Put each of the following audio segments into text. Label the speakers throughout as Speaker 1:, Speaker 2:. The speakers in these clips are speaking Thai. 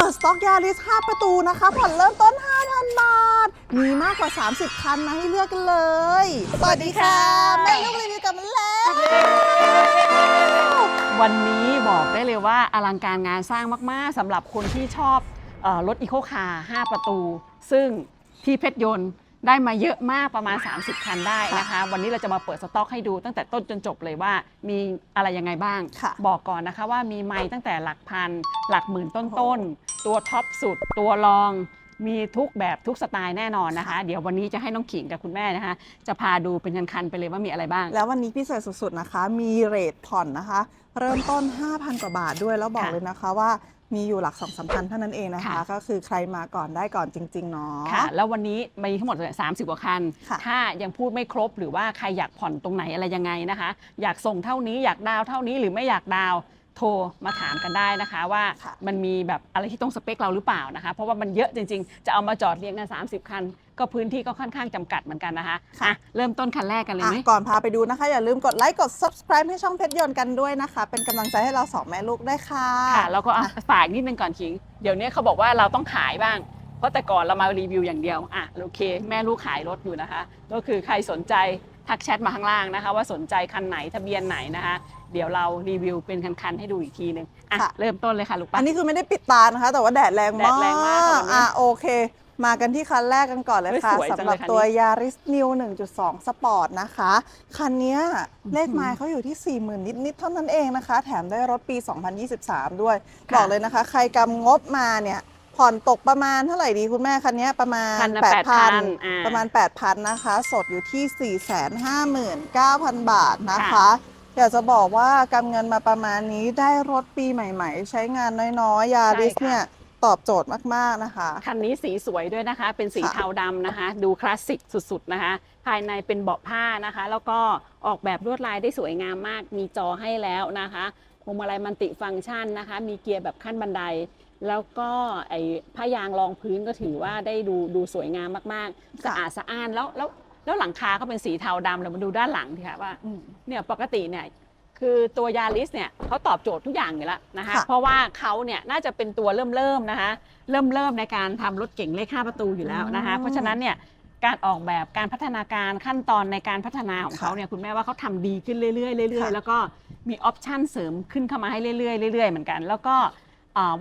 Speaker 1: เปิดสต็อกยาริส5ประตูนะคะผ่อนเริ่มต้น 5,000 บาท มีมากกว่า 30 คันมาให้เลือกกันเลย สวัสดีค่ะ แม่ลูกรีวิวกลับมาแล้ว
Speaker 2: วันนี้บอกได้เลยว่าอลังการงานสร้างมาก ๆสำหรับคนที่ชอบเออรถอีโคคาร์5ประตู ซึ่งที่เพชรยนต์ ได้มาเยอะมากประมาณ 30 คันได้นะคะ วันนี้เราจะมาเปิดสต็อกให้ดูตั้งแต่ต้นจนจบเลยว่ามีอะไรยังไงบ้าง
Speaker 1: ค่ะ
Speaker 2: บอกก่อนนะคะว่ามีไม้ตั้งแต่หลักพัน หลักหมื่นต้นๆ ตัวท็อปสุด ตัวรอง มีทุกแบบทุกสไตล์แน่นอนนะคะ เดี๋ยววันนี้จะให้น้องขิงกับคุณแม่นะคะ จะพาดูเป็นคันๆไปเลยว่ามีอะไรบ้าง
Speaker 1: แล้ววันนี้พิเศษสุดๆนะคะ มีเรทผ่อนนะคะ เริ่มต้น 5,000 กว่าบาทด้วยแล้วบอก
Speaker 2: ค่ะ
Speaker 1: เลยนะคะว่า มีอยู่หลักสองสามพันเท่านั้นเองนะคะ
Speaker 2: ค่ะ
Speaker 1: ก็คือใครมาก่อนได้ก่อนจริง ๆ เนาะ
Speaker 2: ค่ะ แล้ววันนี้มีทั้งหมดเลย30กว่าคัน
Speaker 1: ค่ะ
Speaker 2: ถ้ายังพูดไม่ครบหรือว่าใครอยากผ่อนตรงไหนอะไรยังไงนะคะ อยากส่งเท่านี้อยากดาวน์เท่านี้หรือไม่อยากดาวน์ โทรมาถามกันได้นะคะว่า
Speaker 1: ค่ะ
Speaker 2: มันมีแบบอะไรที่ต้องสเปคเราหรือเปล่านะคะ เพราะว่ามันเยอะจริงๆ จะเอามาจอดเรียงกัน 30 คัน ก็พื้นที่ก็ค่อนข้างจำกัดเหมือนกันนะคะอะเริ่มต้นคันแรกกันเลยไหม
Speaker 1: อะก่อนพาไปดูนะคะ อย่าลืมกดไลค์กด subscribe ให้ช่องเพชรยนต์กันด้วยนะคะ เป็นกำลังใจให้เราสองแม่ลูกได้วยค่ะ
Speaker 2: ค่ะแล้วก็อะฝากนิดนึงก่อนคิง เดี๋ยวนี้เขาบอกว่าเราต้องขายบ้างเพราะแต่ก่อนเรามารีวิวอย่างเดียวอะโอเค แม่ลูกขายรถอยู่นะคะ ก็คือใครสนใจทักแชทมาข้างล่างนะคะ ว่าสนใจคันไหนทะเบียนไหนนะคะ เดี๋ยวเรารีวิวเป็นคันๆให้ดูอีกทีนึงอะ
Speaker 1: ค่ะ
Speaker 2: เริ่มต้นเลยค่ะลูก
Speaker 1: อั
Speaker 2: ปั้
Speaker 1: น
Speaker 2: น
Speaker 1: นี้คือไม่ได้ปิดตานะคะ แต่ว่าแดดแรง
Speaker 2: แด
Speaker 1: มา
Speaker 2: ดแรงมากค่ะวันนี้
Speaker 1: อะโอเค มากันที่คันแรกกันก่อนเลยค่ะ
Speaker 2: เฮ้ยสวยจัง
Speaker 1: สำหรับ
Speaker 2: เลยคันนี้
Speaker 1: ตัว Yaris New 1.2 Sport นะคะ คันเนี้ยเลขไมล์เขาอยู่ที่ 40,000 นิด ๆ เท่านั้นเองนะคะ แถมได้รถปี 2023 ด้วยบอกเลยนะคะ ใครกำงบมาเนี่ย ผ่อนตกประมาณเท่าไหร่ดีคุณแม่คันเนี้ยประมาณ
Speaker 2: คันละ
Speaker 1: 8,000
Speaker 2: 8,000อ่า
Speaker 1: ประมาณ 8,000 นะคะ สดอยู่ที่ 459,000 บาทนะคะ
Speaker 2: ค่ะ
Speaker 1: อยากจะบอกว่ากำเงินมาประมาณนี้ได้รถปีใหม่ ๆ ใช้งานน้อยๆยาริส
Speaker 2: ใช่ค่ะ
Speaker 1: เนี่ยตอบโจทย์มากๆนะคะ
Speaker 2: คันนี้สีสวยด้วยนะคะ เป็นสี
Speaker 1: ค่ะ
Speaker 2: เทาดำนะคะ ดูคลาสสิกสุดๆนะคะ ภายในเป็นเบาะผ้านะคะ แล้วก็ออกแบบลวดลายได้สวยงามมาก มีจอให้แล้วนะคะพวงมาลัยมันติฟังก์ชันนะคะ มีเกียร์แบบขั้นบันได แล้วก็ไอ้ผ้ายางรองพื้นก็ถือว่าได้ดูดูสวยงามมากๆสะอาดสะอ้านแล้วแล้ว แล้วหลังคาก็เป็นสีเทาดำเรามาดูด้านหลังทีค่ะว่าเนี่ยปกติเนี่ยคือตัวยาริสเนี่ยเขาตอบโจทย์ทุกอย่างอยู่แล้วนะคะ
Speaker 1: ค่ะ
Speaker 2: เพราะว่าเขาเนี่ยน่าจะเป็นตัวเริ่มเริ่มๆนะคะเริ่มเริ่มในการทำรถเก่งเลข5ประตูอยู่แล้วนะคะ
Speaker 1: อืม
Speaker 2: เพราะฉะนั้นเนี่ยการออกแบบการพัฒนาการขั้นตอนในการพัฒนาของเขา
Speaker 1: ค่ะ
Speaker 2: เนี่ยคุณแม่ว่าเขาทำดีขึ้นเรื่อยๆเรื่อย
Speaker 1: ค่ะ
Speaker 2: ๆแล้วก็มีออปชันเสริมขึ้นเข้ามาให้เรื่อยๆเรื่อยๆเหมือนกัน แล้วก็อ่า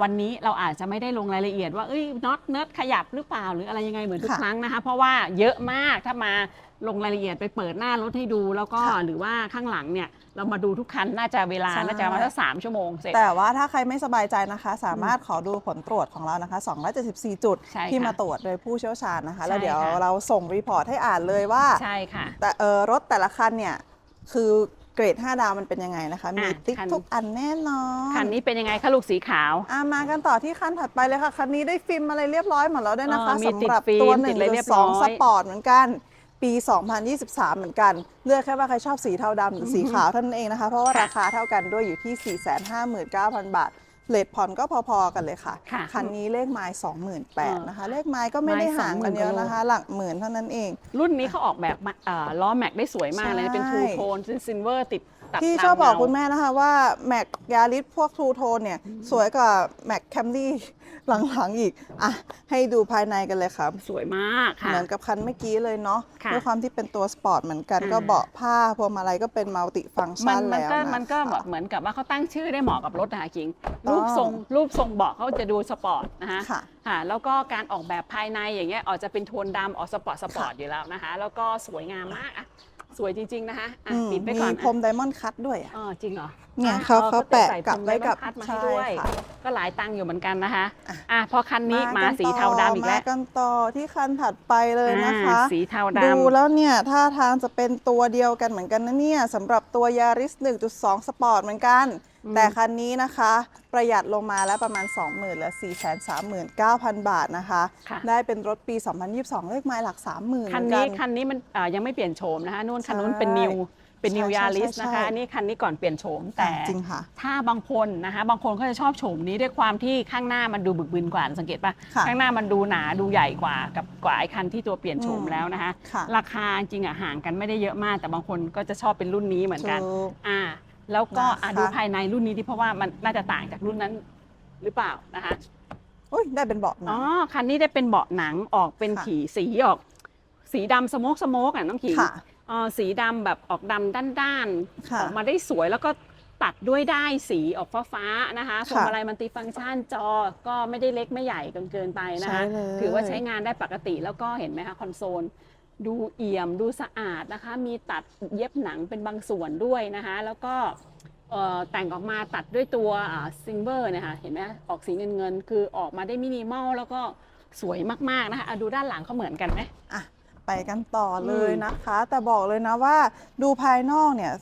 Speaker 2: วันนี้เราอาจจะไม่ได้ลงรายละเอียดว่าเอ้ยน็อตเนิร์ดขยับหรือเปล่าหรืออะไรยังไงเหมือนทุก
Speaker 1: ค่ะ
Speaker 2: ครั้งนะคะเพราะว่าเยอะมากถ้ามาลงรายละเอียดไปเปิดหน้ารถให้ดูแล้วก็
Speaker 1: ค่ะ
Speaker 2: หรือว่าข้างหลังเนี่ยเรามาดูทุกคันน่าจะเวลา
Speaker 1: ใช่
Speaker 2: น่าจะประมาณสักสามชั่วโมงเสร็จ
Speaker 1: แต่ว่าถ้าใครไม่สบายใจนะคะ สามารถขอดูผลตรวจของเรานะคะ 274 จุด
Speaker 2: ใช่ค่ะ
Speaker 1: ที่มาตรวจโดยผู้เชี่ยวชาญนะคะ แล้ว
Speaker 2: ใช่
Speaker 1: เดี๋ยว
Speaker 2: ค่ะ
Speaker 1: เราส่งรีพอร์ตให้อ่านเลยว่า
Speaker 2: ใช่ค่ะ
Speaker 1: แต่เออรถแต่ละคันเนี่ยคือ เกรด 5 ดาวมันเป็นยังไงนะคะ มี
Speaker 2: อะ
Speaker 1: ติ๊ก
Speaker 2: คัน
Speaker 1: ทุกอันแน่นอน
Speaker 2: คันนี้เป็นยังไงคะลูกสีขาว
Speaker 1: อะมากันต่อที่คันถัดไปเลยค่ะ คันนี้ได้ฟิล์มอะไรเรียบร้อยหมดแล้วด้วยนะคะ
Speaker 2: เออมี
Speaker 1: สำหรับ
Speaker 2: ติดฟิล์ม
Speaker 1: ตัว
Speaker 2: ติดอะไรเรียบร้อย
Speaker 1: 1.2 สปอร์ตเหมือนกัน ปี 2023 เหมือนกัน เลือกแค่ว่าใครชอบสีเทาดำหรือสีขาวเท่านั้นเองนะคะ เพราะว่า
Speaker 2: ค่ะ
Speaker 1: ราคาเท่ากันด้วยอยู่ที่ 459,000 บาท เลทผ่อนก็พอๆกันเลยค่ะ
Speaker 2: ค่ะ
Speaker 1: คันนี้เลขไม้
Speaker 2: เออ
Speaker 1: 28,000นะคะ เลขไม้ก็ไม่ได้
Speaker 2: ไมล์
Speaker 1: ห่างกันเยอะ
Speaker 2: 20,000
Speaker 1: นะคะ หลักหมื่นเท่านั้นเอง
Speaker 2: รุ่นนี้เขาออกแบบมาเอ่อล้อแม็กได้สวยมากเลยนะเป็น
Speaker 1: ใช่
Speaker 2: ทูโทนซินเวอร์ติด ตัด
Speaker 1: พี่
Speaker 2: ตาม
Speaker 1: ชอบบอก
Speaker 2: เงา
Speaker 1: คุณแม่นะคะว่าแม็กยาริสพวกทูโทนเนี่ย สวยกว่าแม็กแคมรี่หลังๆอีก อะ ให้ดูภายในกันเลยครับ
Speaker 2: สวยมากค่ะ
Speaker 1: เหมือนกับคันเมื่อกี้เลยเนาะ
Speaker 2: ค่ะ
Speaker 1: ด้วยความที่เป็นตัวสปอร์ตเหมือนกัน
Speaker 2: อ่า
Speaker 1: ก็เบาะผ้าพวงมาลัยก็เป็นมัลติฟังก์
Speaker 2: มั
Speaker 1: ชั
Speaker 2: น
Speaker 1: น
Speaker 2: มัน
Speaker 1: แล้ว
Speaker 2: ก็
Speaker 1: นะ
Speaker 2: มันก็แบบ
Speaker 1: คะ
Speaker 2: เหมือนกับว่าเขาตั้งชื่อได้เหมาะกับรถนะคะคิง
Speaker 1: ต้อง
Speaker 2: รูปทรงรูปทรงเบาะเขาจะดูสปอร์ตนะคะ
Speaker 1: ค่ะ
Speaker 2: ค่ะแล้วก็การออกแบบภายในอย่างเงี้ยออกจะเป็นโทนดำออกสปอร์ตสปอร์ต
Speaker 1: ค่ะ
Speaker 2: อยู่แล้วนะคะ แล้วก็สวยงามมากอะ สวยจริง ๆ นะคะอะ
Speaker 1: อืม
Speaker 2: ปิดไป
Speaker 1: มี
Speaker 2: ก่อน
Speaker 1: พรมไดมอนด์คัตด้วยอะ
Speaker 2: อ๋อจริงเหรอ
Speaker 1: เนี่ย
Speaker 2: อะ
Speaker 1: เขา
Speaker 2: อ๋อ
Speaker 1: เขาแปะ
Speaker 2: ใส่
Speaker 1: กับไว้กับ
Speaker 2: พรม
Speaker 1: ใช่
Speaker 2: ไดมอนด์คัทมาให้ด้วย
Speaker 1: ค่ะ
Speaker 2: ก็หลายตังค์อยู่เหมือนกันนะคะ
Speaker 1: อะ
Speaker 2: อะพอคันนี้มา
Speaker 1: กัน
Speaker 2: สี
Speaker 1: ต่
Speaker 2: เทาดำอีกแล้ว
Speaker 1: มากันต่อที่คันถัดไปเลยนะคะ
Speaker 2: อ่าสีเทาดำ
Speaker 1: ดูแล้วเนี่ยท่าทางจะเป็นตัวเดียวกันเหมือนกันนะเนี่ยสำหรับตัวยาริส1.2 สปอร์ตเหมือนกัน
Speaker 2: อืม
Speaker 1: แต่คันนี้นะคะ ประหยัดลงมาแล้วประมาณ 20,000เหลือ 439,000 บาทนะคะ
Speaker 2: ค่ะ
Speaker 1: ได้เป็นรถปี 2022 เลขไมล์หลัก 30,000
Speaker 2: คัน
Speaker 1: เหมื
Speaker 2: นี้
Speaker 1: อนกั
Speaker 2: คันนี้มันอ่ายังไม่เปลี่ยนโฉมนะคะนู่นคันนู้น
Speaker 1: ใช่
Speaker 2: เป็นนิว เป็นนิว
Speaker 1: ใช่
Speaker 2: ยาริส
Speaker 1: ใช่
Speaker 2: นะ
Speaker 1: ใช่
Speaker 2: คะอันนี้คันนี้ก่อนเปลี่ยนโฉมแต่
Speaker 1: จริงค่ะ
Speaker 2: ถ้าบางคนนะคะบางคนเขาจะชอบโฉมนี้ด้วยความที่ข้างหน้ามันดูบึกบึนกว่าสังเกตปะ
Speaker 1: ค่ะ
Speaker 2: ข้างหน้ามันดูหนาดูใหญ่กว่ากับกว่าไอ้คันที่ตัวเปลี่ยนโฉม
Speaker 1: อืม
Speaker 2: แล้วนะคะ
Speaker 1: ค่ะ
Speaker 2: ราคาจริงอะห่างกันไม่ได้เยอะมาก แต่บางคนก็จะชอบเป็นรุ่นนี้เหมือนกัน
Speaker 1: ถูก
Speaker 2: อ่า แล้วก็อะ
Speaker 1: นะคะ
Speaker 2: ดูภายในรุ่นนี้ที่เพราะว่ามันน่าจะต่างจากรุ่นนั้นหรือเปล่านะคะ
Speaker 1: โอ้ได้เป็นเบาะหนั
Speaker 2: อ๋
Speaker 1: ง
Speaker 2: อคันนี้ได้เป็นเบาะหนังออกเป็น
Speaker 1: ค่ะ
Speaker 2: ขีสีออก สีดำสโมกสโมกอะน้องขิง
Speaker 1: ค่ะ
Speaker 2: เอ่อสีดำแบบออกดำด้านๆ
Speaker 1: ค่ะ
Speaker 2: ออกมาได้สวยแล้วก็ตัดด้วยได้ายสีออกฟ้าๆนะคะพวง
Speaker 1: ค่ะ
Speaker 2: มาลัยมันติฟังก์ชันจอก็ไม่ได้เล็กไม่ใหญ่เกินเกินไปนะคะ
Speaker 1: ใช่เลย
Speaker 2: ถือว่าใช้งานได้ปกติแล้วก็เห็นไหมคะคอนโซล ดูเอี่ยมดูสะอาดนะคะ มีตัดเย็บหนังเป็นบางส่วนด้วยนะคะ แล้วก็เอ่อแต่งออกมาตัดด้วยตัวซิงเบอร์นะคะเห็นไหมออกสีเงินเงินๆคือออกมาได้มินิมอลแล้วก็สวยมากๆนะคะอะดูด้านหลังเขาเหมือนกันไหม
Speaker 1: อะ ไปกันต่อเลย
Speaker 2: อืม
Speaker 1: นะคะ แต่บอกเลยนะว่าดูภายนอกเนี่ย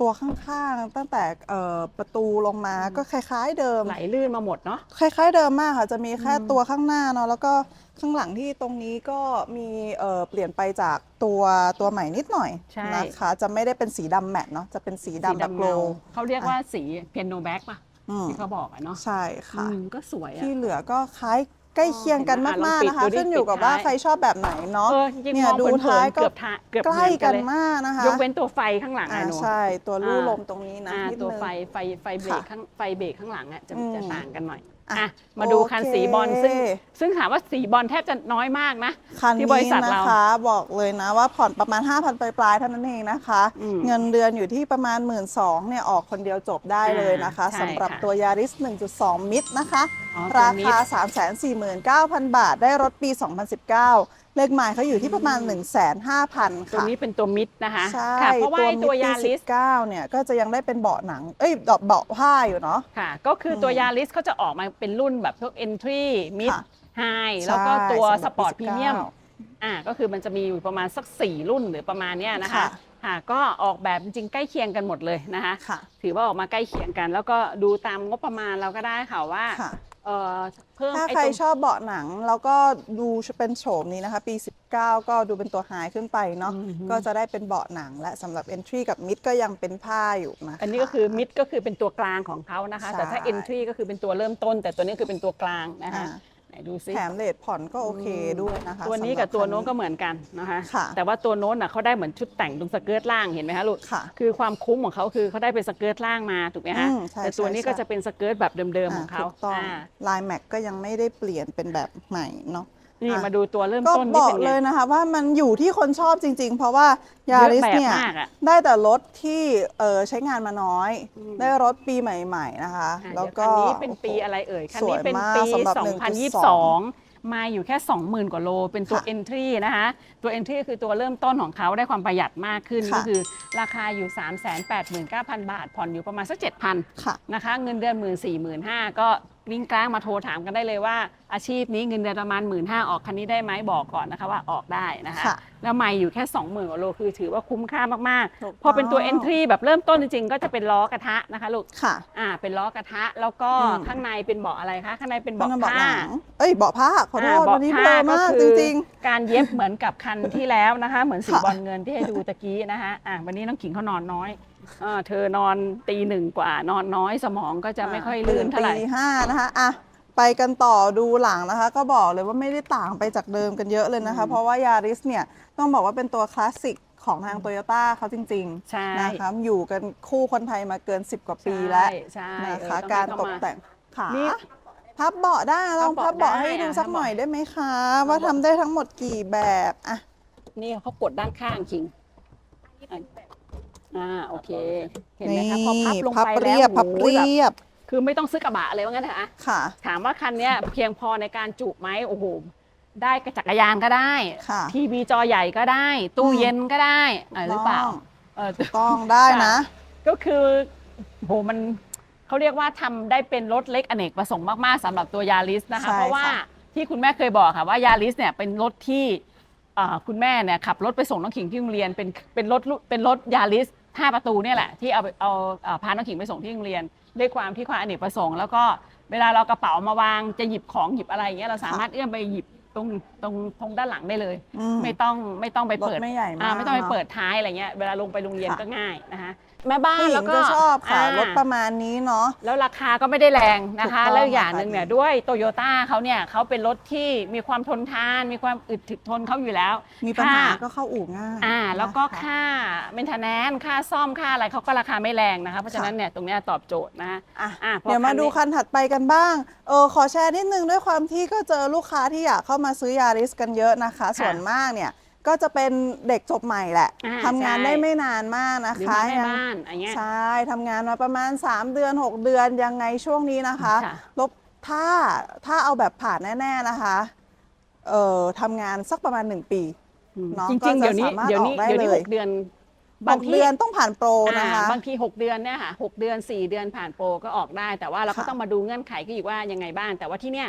Speaker 1: ตัวข้างๆ ตั้งแต่เอ่อประตูลงมาก็คล้าย ๆ เดิม
Speaker 2: ไหลลื่นมาหมดเนาะ
Speaker 1: คล้าย ๆ เดิมมากค่ะ จะมีแค่
Speaker 2: อืม
Speaker 1: ตัวข้างหน้าเนาะแล้วก็ข้างหลังที่ตรงนี้ก็มีเอ่อเปลี่ยนไปจากตัวตัวใหม่นิดหน่อย
Speaker 2: ใช่
Speaker 1: นะคะ จะไม่ได้เป็นสีดำแมตต์เนาะจะเป็นสีดำแบบโกล
Speaker 2: เงา
Speaker 1: ว์
Speaker 2: เขาเรียกว่าสีเปียโนแบ็กป่ะ
Speaker 1: อืม
Speaker 2: ที่เขาบอกอะเนาะ
Speaker 1: ใช่ค่ะ
Speaker 2: อืมก็สวยอะ
Speaker 1: ที่เหลือก็คล้าย ใกล้เคียงกัน
Speaker 2: เห็นไหม
Speaker 1: มาก
Speaker 2: อะลองปิด
Speaker 1: ๆนะคะ
Speaker 2: ดูดิ
Speaker 1: ขึ้นอยู่กับ
Speaker 2: ปิด
Speaker 1: ว่า
Speaker 2: ท้าย
Speaker 1: ใครชอบแบบไหนเนาะ
Speaker 2: เออจริงๆ
Speaker 1: เนี่ย
Speaker 2: มอง
Speaker 1: ดู
Speaker 2: เผิ
Speaker 1: ท้าย
Speaker 2: นๆ
Speaker 1: ก็
Speaker 2: เกือบทาเกือบ
Speaker 1: ใกล้
Speaker 2: เหมือ
Speaker 1: กัน
Speaker 2: เลย
Speaker 1: มากนะคะ
Speaker 2: ยกเว้นตัวไฟข้างหลัง
Speaker 1: อ่า
Speaker 2: อะหนู
Speaker 1: ใช่ตัวลู่
Speaker 2: อ่า
Speaker 1: ลมตรงนี้นะ
Speaker 2: อ่า
Speaker 1: นิด
Speaker 2: ตัว
Speaker 1: นึง
Speaker 2: ไฟไฟไฟเบรก
Speaker 1: ค่ะ
Speaker 2: ข้างไฟเบรกข้างหลังอะจะ
Speaker 1: อืม
Speaker 2: จะต่างกันหน่อย
Speaker 1: อะ
Speaker 2: อะมาดูคัน
Speaker 1: โอเค
Speaker 2: สีบอลซึ่งซึ่งถามว่าสีบอลแทบจะน้อยมากนะ
Speaker 1: คัน
Speaker 2: ที่
Speaker 1: นี้
Speaker 2: บริษัท
Speaker 1: นะ
Speaker 2: เรา
Speaker 1: คะ บอกเลยนะว่าผ่อนประมาณ 5,000ปลายๆเท่านั้นเองนะคะ
Speaker 2: อืม
Speaker 1: เงินเดือนอยู่ที่ประมาณ 1 2ื่นเนี่ยออกคนเดียวจบได้เลยนะคะ
Speaker 2: อ่าใช่
Speaker 1: สำหรับ
Speaker 2: ค่ะ
Speaker 1: ตัวยาริส 1.2 มิตรนะคะ
Speaker 2: อ๋อตัว
Speaker 1: รา
Speaker 2: มิด
Speaker 1: คา 349,000 บาทได้รถปี 2019 เลขหมายเขาอยู่ที่ประมาณ 1,500,000
Speaker 2: ตัว
Speaker 1: ค่ะ
Speaker 2: นี้เป็นตัวมิดนะคะ
Speaker 1: ใช่
Speaker 2: ค่ะเพราะว่าไอ้ตัว
Speaker 1: มิ
Speaker 2: ยา
Speaker 1: ปี
Speaker 2: ริส
Speaker 1: 19เนี่ยก็จะยังได้เป็นเบาะหนัง เอ้ยเบาะผ้าอยู่เนาะ
Speaker 2: ค่ะ ก็คือตัว
Speaker 1: อืม
Speaker 2: ยาริสเขาจะออกมาเป็นรุ่นแบบพวก entry mid
Speaker 1: ค่ะ
Speaker 2: high แล้วก็ตัว
Speaker 1: ใช่
Speaker 2: สปอร์ต
Speaker 1: สำหรับ
Speaker 2: พรีเมียม
Speaker 1: 19
Speaker 2: อ่าก็คือมันจะมีอยู่ประมาณสัก 4 รุ่นหรือประมาณเนี้ยนะคะ
Speaker 1: ค่ะ
Speaker 2: ค่ะก็ออกแบบจริงๆใกล้เคียงกันหมดเลยนะคะ
Speaker 1: ค่ะ
Speaker 2: ถือว่าออกมาใกล้เคียงกัน แล้วก็ดูตามงบประมาณเราก็ได้ค่ะว่า
Speaker 1: ค่ะ
Speaker 2: เออเพิ่ม
Speaker 1: ถ้า
Speaker 2: ไอ้
Speaker 1: ใคร
Speaker 2: ตรง
Speaker 1: ชอบเบาะหนัง แล้วก็ดูเป็นโฉมนี้นะคะ ปี 19 ก็ดูเป็นตัวไฮขึ้นไปเนาะ
Speaker 2: อือฮึ
Speaker 1: ก็จะได้เป็นเบาะหนังและสำหรับ Entry กับ Mid ก็ยังเป็นผ้าอยู่นะคะ
Speaker 2: อันนี้ก็คือมิดก็คือเป็นตัวกลางของเขานะคะ
Speaker 1: ใช่
Speaker 2: แต่ถ้า entry ก็คือเป็นตัวเริ่มต้น แต่ตัวนี้คือเป็นตัวกลางนะคะ
Speaker 1: อ่า
Speaker 2: ไหนดูซิ
Speaker 1: แถมเลทผ่อนก็โอเคด้วยนะคะ
Speaker 2: ตัวนี้
Speaker 1: สำหรั
Speaker 2: กับตัวโน้น
Speaker 1: คั
Speaker 2: ก็เหมือนกันนะคะ
Speaker 1: ค่ะ
Speaker 2: แต่ว่าตัวโน้นน่ะเขาได้เหมือนชุดแต่งตรงสเกิร์ตล่างเห็นไหมคะลูก
Speaker 1: ค่ะ
Speaker 2: คือความคุ้มของเขาคือเขาได้เป็นสเกิร์ตล่างมาถูกไหมคะ
Speaker 1: อืมใช่
Speaker 2: แต่ตัวนี้
Speaker 1: ใช่
Speaker 2: ก็จะเป็นสเกิร์ตแบบเดิมๆของ
Speaker 1: อ่า
Speaker 2: เขา
Speaker 1: ถูกต้อง
Speaker 2: อ่า
Speaker 1: ลายแม็กก็ยังไม่ได้เปลี่ยนเป็นแบบใหม่เนาะ
Speaker 2: นี่
Speaker 1: อะ
Speaker 2: มาดูตัวเริ่ม
Speaker 1: ก็
Speaker 2: ต้น
Speaker 1: บ
Speaker 2: นี่
Speaker 1: อก
Speaker 2: เป็นไง
Speaker 1: เลยนะคะว่ามันอยู่ที่คนชอบจริง ๆ เพราะว่ายาริส
Speaker 2: เยอะแบบ
Speaker 1: เนี่ย
Speaker 2: มากอะ
Speaker 1: ได้แต่รถที่เออใช้งานมาน้อย
Speaker 2: อืม
Speaker 1: ได้รถปีใหม่ ๆ นะคะ
Speaker 2: อะ
Speaker 1: แล้ว
Speaker 2: เดี๋ยว
Speaker 1: ก็
Speaker 2: คันนี้เป็นปีอะไรเอ่ย คันนี้เป็น
Speaker 1: สวยมาก
Speaker 2: ปี
Speaker 1: สำหรับ
Speaker 2: 2022 มาอยู่แค่ 20,000 กว่าโล เป็นตัว
Speaker 1: ค่ะ
Speaker 2: entry นะคะ ตัว entry คือตัวเริ่มต้นของเขาได้ความประหยัดมากขึ้น
Speaker 1: ค่ะ
Speaker 2: ก็คือราคาอยู่ 389,000 บาท ผ่อนอยู่ประมาณสัก 7,000
Speaker 1: ค่ะ
Speaker 2: นะคะ เงินเดือนหมื่นสี่หมื่นห้าก็ วิ่งกลางมาโทรถามกันได้เลยว่า อาชีพนี้เงินเดือนประมาณหมื่นห้าออกคันนี้ได้ไหมบอกก่อนนะคะว่าออกได้นะคะ
Speaker 1: ค่ะ
Speaker 2: แล้วไม่อยู่แค่ 2 0,000กว่าโลคือถือว่าคุ้มค่ามาก
Speaker 1: ถูก
Speaker 2: ๆ พอเป็นตัว
Speaker 1: ต้อง
Speaker 2: entry แบบเริ่มต้นจริงๆ ก็จะเป็นล้อกระทะนะคะลูก
Speaker 1: ค่ะ
Speaker 2: อ่าเป็นล้อกระทะแล้วก็
Speaker 1: อืม
Speaker 2: ข้างในเป็นเบาะอะไรคะข้างในเป็น
Speaker 1: เป็น
Speaker 2: เบาะ
Speaker 1: เบาะห
Speaker 2: ผ้า
Speaker 1: นังเอ้ยเบาะผ้าขอโท
Speaker 2: อ่า
Speaker 1: ษ
Speaker 2: เบาะ
Speaker 1: วันนี้
Speaker 2: ผ้า
Speaker 1: เบลอ
Speaker 2: ก็
Speaker 1: มาก
Speaker 2: คื
Speaker 1: จ
Speaker 2: อ
Speaker 1: ริง
Speaker 2: การเย็บเหมือนกับคันที่แล้วนะคะ เหมือนสี
Speaker 1: ค่ะ
Speaker 2: บอลเงินที่ให้ดูตะกี้นะคะอ่าวันนี้น้องขิงเขานอนน้อย อ่าเธอนอนตีหนึ่งกว่านอนน้อยสมองก็
Speaker 1: ๆ
Speaker 2: จะไม่ค่อยลื่นเท่าไหร่
Speaker 1: ตีห้านะคะอะไปกันต่อดูหลังนะคะ ก็บอกเลยว่าไม่ได้ต่างไปจากเดิมกันเยอะเลยนะคะ
Speaker 2: อืม
Speaker 1: เพราะว่ายาริสเนี่ยต้องบอกว่าเป็นตัวคลาสสิกของทางโตโยต้าเขาจริง
Speaker 2: ใช่
Speaker 1: ๆนะคะอยู่กันคู่คนไทยมาเกิน 10 กว่าปีแล้ว
Speaker 2: ใช่
Speaker 1: นะ
Speaker 2: เออ
Speaker 1: คะ
Speaker 2: อง
Speaker 1: การ
Speaker 2: ให้
Speaker 1: ต
Speaker 2: เข้
Speaker 1: ก
Speaker 2: ม
Speaker 1: แต่งขา
Speaker 2: นี่
Speaker 1: พับเบาะได้ลอง
Speaker 2: พั
Speaker 1: พั
Speaker 2: บบเบาะ
Speaker 1: เบาะให้
Speaker 2: ได้
Speaker 1: ดู
Speaker 2: อะ
Speaker 1: สัก
Speaker 2: พับ
Speaker 1: หน่อย
Speaker 2: เบาะ
Speaker 1: ได้ไหมคะ ว่าทำได้ทั้งหมดกี่แบบอะ
Speaker 2: นี่เขากดด้านข้างคิงอ่าโอเค เห็นไหม
Speaker 1: นี่
Speaker 2: คะพอพับลง
Speaker 1: พับ
Speaker 2: ไป
Speaker 1: เรี
Speaker 2: แล้ว
Speaker 1: ยบพับ
Speaker 2: โอ้โห
Speaker 1: เรียบ
Speaker 2: แบบคือไม่ต้องซื้อกระบะเลยว่างั้นเถอะอะ
Speaker 1: ค่ะ
Speaker 2: ถามว่าคันเนี้ยเพียงพอในการจุไหมโอ้โหได้กระจักรยานก็ได้
Speaker 1: ค่ะ
Speaker 2: ทีวีจอใหญ่ก็ได้ ตู้เย็นก็ได้อะหรือเปล่า
Speaker 1: ต้อง
Speaker 2: เออ
Speaker 1: ต้องได้นะ
Speaker 2: ก็คือโหมันเขาเรียกว่าทำได้เป็นรถเล็กอเนกประสงค์มากๆสำหรับตัวยาริสนะคะ
Speaker 1: ใช่
Speaker 2: เพราะว่า
Speaker 1: ค่ะ
Speaker 2: ที่คุณแม่เคยบอกค่ะว่ายาริสเนี่ยเป็นรถที่อ่าคุณแม่เนี่ยขับรถไปส่งน้องขิงที่โรงเรียนเป็นเป็นรถรุ่นเป็นรถยาริส ห้าประตูเนี่ยแหละที่เอาไปเอาเอ่อพาน้องขิงไปส่งที่โรงเรียนด้วยความที่ความอเนกประสงค์แล้วก็เวลาเรากระเป๋ามาวางจะหยิบของหยิบอะไรอย่างเงี้ยเราสามารถเอื้อมไปหยิบตรงตรงตรงด้านหลังได้เลย
Speaker 1: อืม
Speaker 2: ไม่ต้องไม่ต้องไป
Speaker 1: รถ
Speaker 2: เปิด
Speaker 1: ไม่ใหญ่มาก
Speaker 2: อ่าไม่ต้องไป
Speaker 1: เนอะ
Speaker 2: เปิดท้ายอะไรเงี้ยเวลาลงไปโรงเรียน
Speaker 1: ค่ะ
Speaker 2: ก็ง่ายนะคะ แม่บ้าน
Speaker 1: ผู้หญิ
Speaker 2: แล้ว
Speaker 1: ง
Speaker 2: ก็
Speaker 1: จะชอบค่ะ
Speaker 2: อ่าร
Speaker 1: ถประมาณนี้เนาะ
Speaker 2: แล้วราคาก็ไม่ได้แรงนะคะ
Speaker 1: ถูกต้อง
Speaker 2: แล้วอย่างหนึ่งเนี่ย
Speaker 1: ราคาดี
Speaker 2: ด้วยโตโยต้าเขาเนี่ยเขาเป็นรถที่มีความทนทาน มีความอึดถึกทนเขาอยู่แล้ว
Speaker 1: มีปัญหา
Speaker 2: ค่ะ
Speaker 1: ก็เข้าอู่ง่าย
Speaker 2: อ่า แล้วก็
Speaker 1: นะคะ
Speaker 2: ค่าเมนเทนแนนค่าซ่อมค่าอะไรเขาก็ราคาไม่แรงนะคะ เพราะฉะนั้นเนี่ยตรงเนี้ยตอบโจทย์นะคะ
Speaker 1: อะ
Speaker 2: อะพอ
Speaker 1: เดี๋ยวมา
Speaker 2: คันนี้
Speaker 1: ดูคันถัดไปกันบ้าง เออขอแชร์นิดนึงด้วยความที่ก็เจอลูกค้าที่อยากเข้ามาซื้อยาริสกันเยอะนะคะ ส่วนมากเนี่ย ก็จะเป็นเด็กจบใหม่แหละ
Speaker 2: อ่า
Speaker 1: ทำงาน
Speaker 2: ใช่
Speaker 1: ได้ไม่นานมากนะ
Speaker 2: หรือ
Speaker 1: คะ
Speaker 2: มาแม่
Speaker 1: ยัง
Speaker 2: บ้านอย่างเงี้ย
Speaker 1: ใช่ทำงานมาประมาณ 3 เดือน 6 เดือนยังไงช่วงนี้นะคะ
Speaker 2: ค่ะ
Speaker 1: ลบถ้าถ้าเอาแบบผ่านแน่ ๆนะคะเอ่อทำงานสักประมาณ 1 ปี
Speaker 2: อืม
Speaker 1: เนาะ
Speaker 2: จ
Speaker 1: ก็
Speaker 2: ริงๆ
Speaker 1: จะ
Speaker 2: เดี๋ยวนี้
Speaker 1: สามารถ
Speaker 2: เดี๋ยวนี้
Speaker 1: ออกได้
Speaker 2: เดี๋ยวนี้
Speaker 1: เลย
Speaker 2: หกเดือน
Speaker 1: บางเดือนต้องผ่านโปร
Speaker 2: อ่า
Speaker 1: นะคะ
Speaker 2: บางที6เดือนเนี่ยค่ะหกเดือน4เดือนผ่านโปรก็ออกได้ แต่ว่าเราก็
Speaker 1: ค่ะ
Speaker 2: ต้องมาดูเงื่อนไขก็อีกว่ายังไงบ้างแต่ว่าที่เนี่ย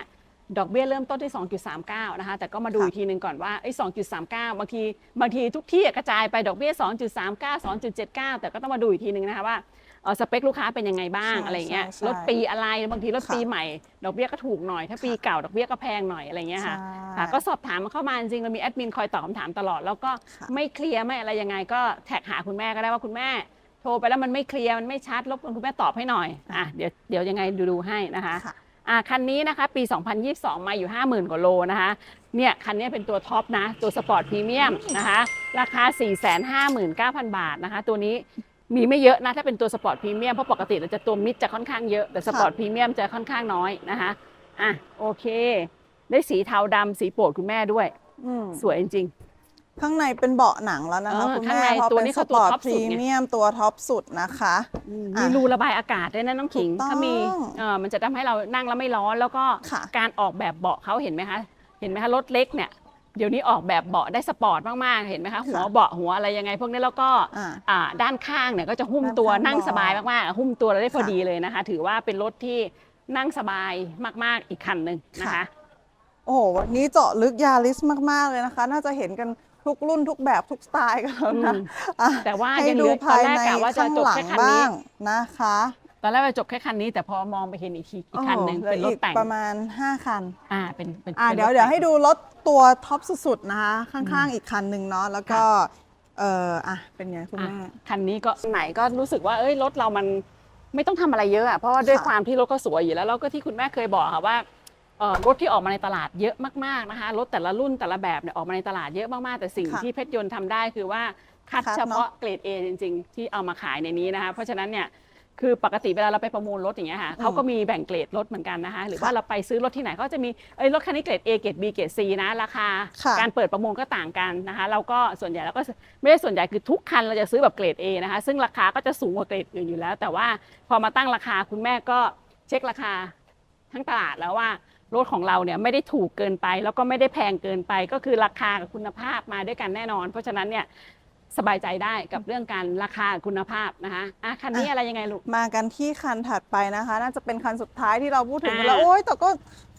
Speaker 2: ดอกเบี้ยเริ่มต้นที่ 2.39 นะคะ แต่ก็มาดู
Speaker 1: ค่ะ
Speaker 2: อีกทีหนึ่งก่อนว่าไอ้2.39 บางทีบางทีทุกที่กระจายไปดอกเบี้ย 2.39 2.79 แต่ก็ต้องมาดูอีกทีหนึ่งนะคะว่าเอ่อสเปคลูกค้าเป็นยังไงบ้าง
Speaker 1: ใช่
Speaker 2: อะไรเงี้ย
Speaker 1: ใช่ใช่
Speaker 2: รถปีอะไรบางทีรถ
Speaker 1: ค่ะ
Speaker 2: ปีใหม่ ดอกเบี้ยก็ถูกหน่อย ถ้าปีเก่าดอกเบี้ยก็แพงหน่อยอะไรเงี้ยค่ะ
Speaker 1: ใช่
Speaker 2: ค่ะก็สอบถามเข้ามาจริงๆเรามีแอดมินคอยตอบคำถามตลอด แล้วก็
Speaker 1: ค่ะ
Speaker 2: ไม่เคลียร์ไม่อะไรยังไง ก็แท็กหาคุณแม่ก็ได้ว่าคุณแม่โทรไปแล้วมันไม่เคลียร์มันไม่ชัดรบกวนคุณแม่ตอบให้หน่อยอะเดี๋ยวเดี๋ยวยังไงดูดูให้นะคะ
Speaker 1: ค่ะ
Speaker 2: อะคันนี้นะคะปี 2022 มาอยู่ 50,000 กว่าโลนะคะเนี่ยคันนี้เป็นตัวท็อปนะ ตัวสปอร์ตพรีเมียมนะคะราคา 459,000 บาทนะคะ ตัวนี้มีไม่เยอะนะ ถ้าเป็นตัวสปอร์ตพรีเมียมเพราะปกติเราจะตัวมิดจะค่อนข้างเยอะ แต่สปอร์ตพรีเมียมจะค่อนข้างน้อยนะคะอะโอเค ได้สีเทาดำสีโปรดคุณแม่ด้วย
Speaker 1: อืม
Speaker 2: สวยจริง
Speaker 1: ข้างในเป็นเบาะหนังแล้วนะคะ
Speaker 2: เออ
Speaker 1: คุณ
Speaker 2: ข้าง
Speaker 1: แม่
Speaker 2: ใน
Speaker 1: เพราะ
Speaker 2: ตัว
Speaker 1: เป็น
Speaker 2: นี้
Speaker 1: ส
Speaker 2: เขา
Speaker 1: ป
Speaker 2: ตัว
Speaker 1: อร์ต
Speaker 2: ท็อป
Speaker 1: พ
Speaker 2: สุ
Speaker 1: รี
Speaker 2: ดไง
Speaker 1: เมียมตัวท็อปสุดนะคะ
Speaker 2: ๆ
Speaker 1: อะ
Speaker 2: มีรูระบายอากาศด้วยนะน้องขิง
Speaker 1: ถูกต้อง
Speaker 2: ถ้ามีเออมันจะทำให้เรานั่งแล้วไม่ร้อน แล้วก็
Speaker 1: ค่ะ
Speaker 2: การออกแบบเบาะเขาเห็นไหมคะ เห็นไหมคะรถเล็กเนี่ยเดี๋ยวนี้ออกแบบเบาะได้สปอร์ตมากๆ เห็นไหมคะ หัวเบาะหัวอะไรยังไง พวกนี้แล้วก็
Speaker 1: อ่า
Speaker 2: อ่าด้านข้างเนี่ยก็จะหุ้มตัว
Speaker 1: ด้านข้าง
Speaker 2: นั่งสบายมากๆหุ้มตัวเราได้พอ
Speaker 1: ค่ะ
Speaker 2: ดีเลยนะคะ ถือว่าเป็นรถที่นั่งสบายมากๆอีกคันหนึ่งนะคะ
Speaker 1: ค่ะ โอ้โหวันนี้เจาะลึกยาริสมาก ๆ เลยนะคะ น่าจะเห็นกัน ทุกรุ่นทุกแบบทุกสไตล์กันแล้วนะ
Speaker 2: อืม
Speaker 1: อะ
Speaker 2: แต่ว่า
Speaker 1: ให้
Speaker 2: ยังเห
Speaker 1: ดู
Speaker 2: ลือตอ
Speaker 1: ภานย
Speaker 2: แรก
Speaker 1: ใน
Speaker 2: กะว่าจะ
Speaker 1: ข้าง
Speaker 2: จบ
Speaker 1: หลัง
Speaker 2: แค่คันนี้
Speaker 1: บ้างนะคะ
Speaker 2: ตอนแรกเราจบแค่คันนี้ แต่พอมองไปเห็นอีกทีอีกคันหนึ่ง
Speaker 1: โอ้โห
Speaker 2: เป็นรถ
Speaker 1: หลืออีก
Speaker 2: แต่ง
Speaker 1: ประมาณ 5 คัน
Speaker 2: อ่าเป็นเป็น
Speaker 1: อะ
Speaker 2: ป็น
Speaker 1: เดี๋ยว
Speaker 2: รถ
Speaker 1: เดี๋ยว
Speaker 2: แต่ง
Speaker 1: ให้ดูรถตัวท็อปสุดๆนะคะข้างๆอีกคันหนึ่งเนาะแล้วก็เอออะเป็นไงคุณ
Speaker 2: อะ
Speaker 1: แม่
Speaker 2: คันนี้ก็ไหนก็รู้สึกว่าเอ้ยรถเรามันไม่ต้องทำอะไรเยอะอะเพราะว่าด้วย
Speaker 1: ค่ะ
Speaker 2: ความที่รถก็สวยอยู่แล้วแล้วก็ที่คุณแม่เคยบอกค่ะว่าเอ่อ รถที่ออกมาในตลาดเยอะมากๆนะคะรถแต่ละรุ่นแต่ละแบบเนี่ยออกมาในตลาดเยอะมากๆแต่สิ่ง
Speaker 1: ค่ะ
Speaker 2: ที่เพชรยนต์ทำได้คือว่าคัด
Speaker 1: คัด
Speaker 2: เฉพาะ
Speaker 1: เนอะ
Speaker 2: เกรด A จริง ๆ ที่เอามาขายในนี้นะคะเพราะฉะนั้นเนี่ยคือปกติเวลาเราไปประมูลรถอย่างเงี้ยค่ะเขาก็มีแบ่งเกรดรถเหมือนกันนะคะหรือว่า
Speaker 1: ค่ะ
Speaker 2: เราไปซื้อรถที่ไหนเขาจะมีเอ้ยรถคันนี้เกรด A เกรด B เกรด C นะราคา
Speaker 1: ค่ะ
Speaker 2: การเปิดประมูลก็ต่างกันนะคะเราก็ส่วนใหญ่เราก็ไม่ได้ส่วนใหญ่คือทุกคันเราจะซื้อแบบเกรด A นะคะซึ่งราคาก็จะสูงกว่าเกรดอื่นอยู่แล้ว แต่ว่าพอมาตั้งราคาคุณแม่ก็เช็คราคาทั้งตลาดแล้วว่า รถของเราเนี่ยไม่ได้ถูกเกินไป แล้วก็ไม่ได้แพงเกินไป ก็คือราคากับคุณภาพมาด้วยกันแน่นอน เพราะฉะนั้นเนี่ยสบายใจได้กับเรื่องการราคากับคุณภาพนะคะอะคันนี้
Speaker 1: อะ
Speaker 2: อะไรยังไงลูก
Speaker 1: มากันที่คันถัดไปนะคะ น่าจะเป็นคันสุดท้ายที่เราพูดถึงกัน
Speaker 2: อ่า
Speaker 1: แล้วโอ๊ยแต่ก็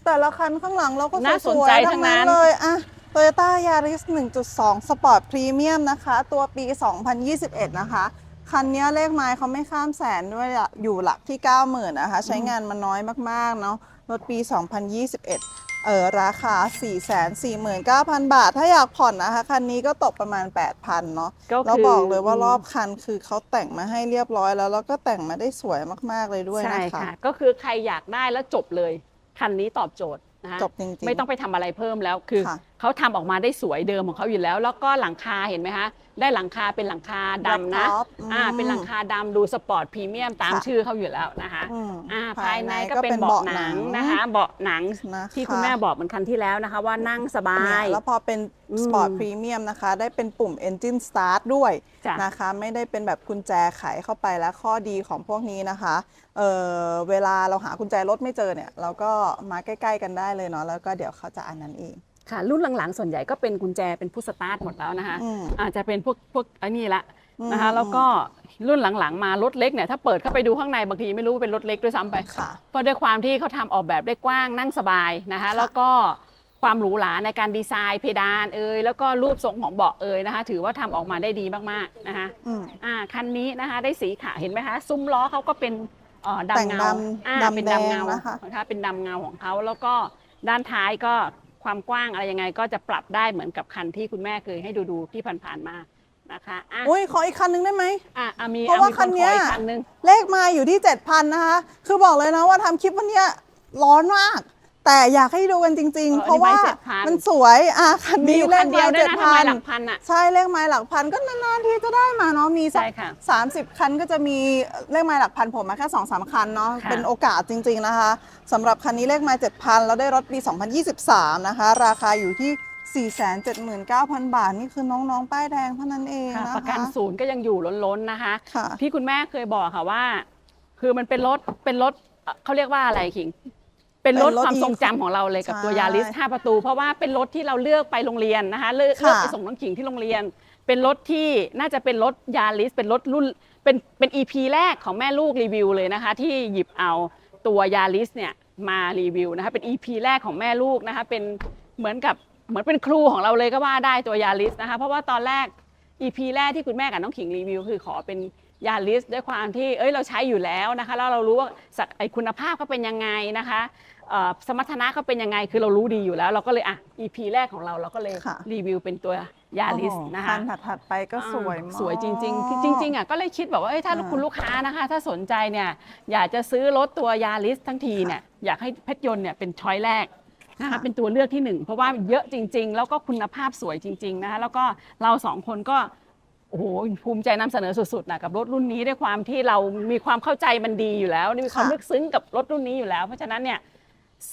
Speaker 1: แต่ละคันข้างหลังเราก็
Speaker 2: น่า
Speaker 1: ส
Speaker 2: สน
Speaker 1: วย
Speaker 2: ใจ
Speaker 1: ๆ
Speaker 2: ทั้
Speaker 1: ทั้ง
Speaker 2: งนั้
Speaker 1: นั้น
Speaker 2: น
Speaker 1: เลยอะ Toyota Yaris 1.2 Sport Premium นะคะ ตัวปี 2021 นะคะ คันนี้เลขไม้เขาไม่ข้ามแสนด้วยอะอยู่หลักที่ 90,000นะคะ ใช้งานมาน้อยมากๆเนาะรถปี 2021 เออราคา 449,000 บาท ถ้าอยากผ่อนนะคะ คันนี้ก็ตกประมาณ 8,000 เนาะ
Speaker 2: ก็
Speaker 1: แล้ว
Speaker 2: คื
Speaker 1: บอกเลยว่ารอบคันคือเขาแต่งมาให้เรียบร้อยแล้ว แล้วก็แต่งมาได้สวยมากๆเลยด้วย
Speaker 2: ใช่
Speaker 1: นะคะ
Speaker 2: ค่ะ ก็คือใครอยากได้แล้วจบเลย คันนี้ตอบโจทย์นะคะ
Speaker 1: จบจริงๆ
Speaker 2: ไม่ต้องไปทำอะไรเพิ่มแล้วคือ
Speaker 1: ค่ะ
Speaker 2: เขาทำออกมาได้สวยเดิมของเขาอยู่แล้ว แล้วก็หลังคาเห็นไหมคะได้หลังคาเป็นหลังคาดำนะ
Speaker 1: Black top
Speaker 2: อ่า
Speaker 1: อืม
Speaker 2: เป็นหลังคาดำดูสปอร์ตพรีเมียมตาม
Speaker 1: ค่ะ
Speaker 2: ชื่อเขาอยู่แล้วนะคะ
Speaker 1: อืม
Speaker 2: อ่าภายในก็
Speaker 1: ก็
Speaker 2: เป็
Speaker 1: เป็นน
Speaker 2: เบาะ
Speaker 1: เบาะ
Speaker 2: ห
Speaker 1: หนั
Speaker 2: นัง
Speaker 1: ง
Speaker 2: นะคะเบาะหนัง
Speaker 1: นะคะ
Speaker 2: ที่คุณแม่บอกเหมือนคันที่แล้วนะคะ ว่านั่งสบา
Speaker 1: เนี่ย
Speaker 2: ย
Speaker 1: แล้วพอเป็น
Speaker 2: อืม
Speaker 1: Sport Premium นะคะ ได้เป็นปุ่ม Engine Start ด้วย
Speaker 2: จ้ะ
Speaker 1: นะคะ ไม่ได้เป็นแบบกุญแจไขเข้าไปและข้อดีของพวกนี้นะคะเออเวลาเราหากุญแจรถไม่เจอเนี่ย เราก็มาใกล้ ๆ กันได้เลยเนาะแล้วก็เดี๋ยวเขาจะอันนั้นเอง
Speaker 2: ค่ะรุ่นหลังๆ ส่วนใหญ่ก็เป็นกุญแจเป็นผู้สตาร์ทหมดแล้วนะคะ
Speaker 1: อืม
Speaker 2: อาจจะเป็นพวกพวกอันนี้ละ
Speaker 1: อืม
Speaker 2: นะคะแล้วก็รุ่นหลังๆ มารถเล็กเนี่ยถ้าเปิดเข้าไปดูข้างในบางทีไม่รู้ว่าเป็นรถเล็กด้วยซ้ำไป
Speaker 1: ค่ะ
Speaker 2: เพราะด้วยความที่เขาทำออกแบบได้กว้างนั่งสบายนะคะ
Speaker 1: ค่ะ
Speaker 2: แล้วก็ความหรูหราในการดีไซน์เพดานเอยแล้วก็รูปทรงของเบาะเอยนะคะ ถือว่าทำออกมาได้ดีมากๆนะคะ
Speaker 1: อืม
Speaker 2: อ่าคันนี้นะคะได้สีขาวเห็นไหมคะซุ้มล้อเขาก็เป็นเอ่อ
Speaker 1: แต่ง
Speaker 2: ดำเงา
Speaker 1: ดำ
Speaker 2: อ่า
Speaker 1: ดำ
Speaker 2: เป็น
Speaker 1: แดง
Speaker 2: ดำเงา
Speaker 1: นะคะ
Speaker 2: นะคะเป็นดำเงาของเขาแล้วก็ด้านท้ายก็ คความกว้างอะไรยังไงก็จะปรับได้เหมือนกับคันที่คุณแม่เคยให้ดูดูๆที่ผ่านๆมานะคะอะ
Speaker 1: อุ้ยขออีกคันนึงได้ไหม
Speaker 2: อะอะมี
Speaker 1: เพราะว่า
Speaker 2: อ่มี
Speaker 1: คันเนี้ย
Speaker 2: ขออีกคันนึง
Speaker 1: เลขมาอยู่ที่ 7,000 นะคะ คือบอกเลยนะว่าทำคลิปวันเนี้ยร้อนมาก แต่อยากให้ดูกันจริง ๆ
Speaker 2: เออ
Speaker 1: เพราะว่า
Speaker 2: อันนี้ใบ7,000
Speaker 1: มันสวยอะคัน
Speaker 2: มี
Speaker 1: นี้
Speaker 2: อยู่
Speaker 1: เล
Speaker 2: คั
Speaker 1: ข
Speaker 2: นเดี
Speaker 1: มา
Speaker 2: ยวด้วยนะทำไมหลัก
Speaker 1: 7,000
Speaker 2: พันอะ
Speaker 1: ใช่เลขไม้หลักพันก็นานๆทีจะได้มาเนาะมีสัก
Speaker 2: ใช่ค่ะ
Speaker 1: สามสิบคันก็จะมีเลขไม้หลักพันผมมาแค่สองสามคันเนาะ
Speaker 2: ค่ะ
Speaker 1: เป็นโอกาสจริง ๆนะคะสำหรับคันนี้เลขไม้7,000แล้วได้รถปี 2023 นะคะ ราคาอยู่ที่ 479,000 บาท นี่คือน้องๆ ป้ายแดงเท่านั้นเอง
Speaker 2: ค่ะ
Speaker 1: นะคะ
Speaker 2: ประกันศูนย์ก็ยังอยู่ล้นๆนะคะ
Speaker 1: ค่ะ
Speaker 2: ที่คุณแม่เคยบอกค่ะว่า คือมันเป็นรถเป็นรถเอ่อเขาเรียกว่าอะไรคิง เป็นรถ
Speaker 1: เป็นรถ
Speaker 2: ความทรงจำของเราเลยกับตัว
Speaker 1: ใช่
Speaker 2: ยาริส5ประตู เพราะว่าเป็นรถที่เราเลือกไปโรงเรียนนะคะเลือก
Speaker 1: ค่ะ
Speaker 2: เลือกไปส่งน้องขิงที่โรงเรียน เป็นรถที่น่าจะเป็นรถยาริสเป็นรถรุ่นเป็นเป็น EP แรกของแม่ลูกรีวิวเลยนะคะ ที่หยิบเอาตัวยาริสเนี่ยมารีวิวนะคะเป็น EP แรกของแม่ลูกนะคะเป็นเหมือนกับเหมือนเป็นครูของเราเลยก็ว่าได้ตัวยาริสนะคะเพราะว่าตอนแรก EP แรกที่คุณแม่กับน้องขิงรีวิวคือขอเป็น ยาลิสด้วยความที่เอ้ยเราใช้อยู่แล้วนะคะแล้วเรารู้ว่าสักไอคุณภาพเขาเป็นยังไงนะคะเอ่อสมรรถนะเขาเป็นยังไงคือเรารู้ดีอยู่แล้ว เราก็เลยอะ EP แรกของเราเราก็เลย
Speaker 1: ค่ะ
Speaker 2: รีวิวเป็นตัวยาลิส
Speaker 1: โอ้โห
Speaker 2: นะคะ
Speaker 1: คันถัดๆไปก็สวยมาก
Speaker 2: สวยจริงๆคือจริงๆอะก็เลยคิดแบบว่าเอ้ยถ้า
Speaker 1: อ่า
Speaker 2: คุณลูกค้านะคะ ถ้าสนใจเนี่ยอยากจะซื้อรถตัวยาลิสทั้งทีเนี่ยอยากให้เพชรยนต์เนี่ยเป็นช้อยแรกนะคะ
Speaker 1: ค่ะ
Speaker 2: เป็นตัวเลือกที่หนึ่งเพราะว่าเยอะจริง ๆ แล้วก็คุณภาพสวยจริง ๆนะคะแล้วก็เราสองคนก็โอ้โหภูมิใจนำเสนอสุดๆนะกับรถรุ่นนี้ด้วยความที่เรามีความเข้าใจมันดีอยู่แล้วมีความลึกซึ้งกับรถรุ่นนี้อยู่แล้ว เพราะฉะนั้นเนี่ย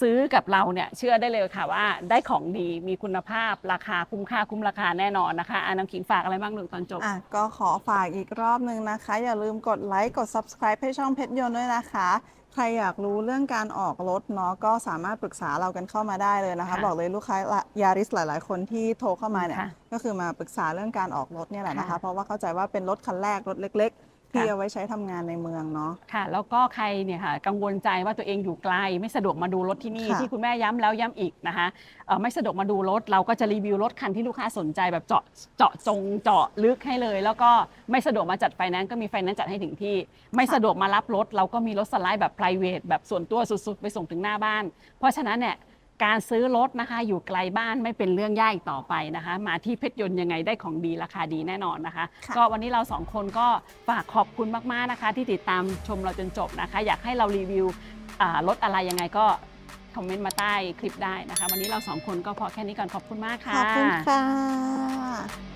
Speaker 2: ซื้อกับเราเนี่ยเชื่อได้เลยค่ะว่าได้ของดีมีคุณภาพราคาคุ้มค่าคุ้มราคาแน่นอนนะคะอาน้ำขิงฝากอะไรบ้างลูกตอนจบ
Speaker 1: อะก็ขอฝากอีกรอบนึงนะคะ อย่าลืมกดไลค์กด subscribe ให้ช่องเพชรยนต์ด้วยนะคะ ใครอยากรู้เรื่องการออกรถเนาะก็สามารถปรึกษาเรากันเข้ามาได้เลยนะคะ
Speaker 2: ค่ะ
Speaker 1: บอกเลยลูกค้ายาริสหลาย ๆ คนที่โทรเข้ามาเนี่ย
Speaker 2: ค่ะ
Speaker 1: ก็คือมาปรึกษาเรื่องการออกรถเนี่ยแหละนะคะ
Speaker 2: ค่ะ
Speaker 1: เพราะว่าเข้าใจว่าเป็นรถคันแรกรถเล็ก ๆ ที่
Speaker 2: ค่ะ
Speaker 1: เอาไว้ใช้ทำงานในเมืองเนาะ
Speaker 2: ค่ะ แล้วก็ใครเนี่ยค่ะกังวลใจว่าตัวเองอยู่ไกล ไม่สะดวกมาดูรถที่นี่
Speaker 1: ค่ะ
Speaker 2: ที่คุณแม่ย้ำแล้วย้ำอีกนะคะเอ่อไม่สะดวกมาดูรถ เราก็จะรีวิวรถคันที่ลูกค้าสนใจแบบเจาะเจาะจงเจาะลึกให้เลย แล้วก็ไม่สะดวกมาจัดไฟแนนซ์ก็มีไฟแนนซ์จัดให้ถึงที่ ไม่สะดวกมารับรถ เราก็มีรถสไลด์แบบ p r i v a t แบบส่วนตัวสุดๆ ไปส่งถึงหน้าบ้าน เพราะฉะนั้นเนี่ย การซื้อรถนะคะ อยู่ไกลบ้านไม่เป็นเรื่องยากอีกต่อไปนะคะ มาที่เพชรยนต์ยังไงได้ของดีราคาดีแน่นอนนะคะ
Speaker 1: ค่ะ
Speaker 2: ก็วันนี้เราสองคนก็ฝากขอบคุณมากๆนะคะ ที่ติดตามชมเราจนจบนะคะ อยากให้เรารีวิวอ่ารถอะไรยังไงก็คอมเมนต์มาใต้คลิปได้นะคะ วันนี้เราสองคนก็พอแค่นี้ก่อนขอบคุณมากค่ะ
Speaker 1: ขอบคุณค่ะ